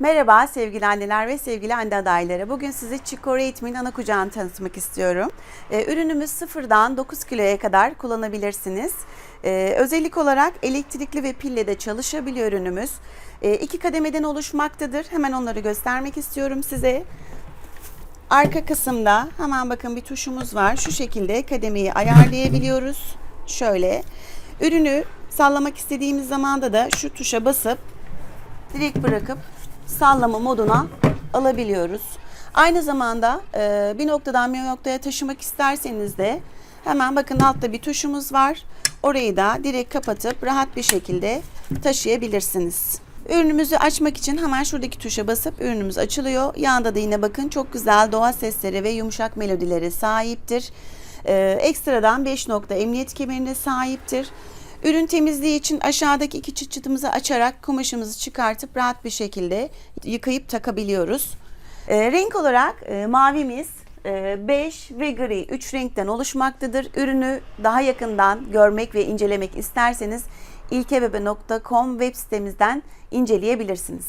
Merhaba sevgili anneler ve sevgili anne adayları. Bugün size Chicory eğitimin ana kucağını tanıtmak istiyorum. Ee, ürünümüz sıfırdan 9 kiloya kadar kullanabilirsiniz. Ee, özellik olarak elektrikli ve pille de çalışabiliyor ürünümüz. Ee, iki kademeden oluşmaktadır. Hemen onları göstermek istiyorum size. Arka kısımda hemen bakın bir tuşumuz var. Şu şekilde kademeyi ayarlayabiliyoruz. Şöyle. Ürünü sallamak istediğimiz zamanda da şu tuşa basıp direkt bırakıp sallama moduna alabiliyoruz. Aynı zamanda e, bir noktadan bir noktaya taşımak isterseniz de hemen bakın altta bir tuşumuz var. Orayı da direkt kapatıp rahat bir şekilde taşıyabilirsiniz. Ürünümüzü açmak için hemen şuradaki tuşa basıp ürünümüz açılıyor. Yanında da yine bakın çok güzel doğa sesleri ve yumuşak melodilere sahiptir. Ee, ekstradan 5 nokta emniyet kemerine sahiptir. Ürün temizliği için aşağıdaki iki çıt çıtımızı açarak kumaşımızı çıkartıp rahat bir şekilde yıkayıp takabiliyoruz. Ee, renk olarak e, mavimiz, e, bej ve gri 3 renkten oluşmaktadır. Ürünü daha yakından görmek ve incelemek isterseniz ilkebebe.com web sitemizden inceleyebilirsiniz.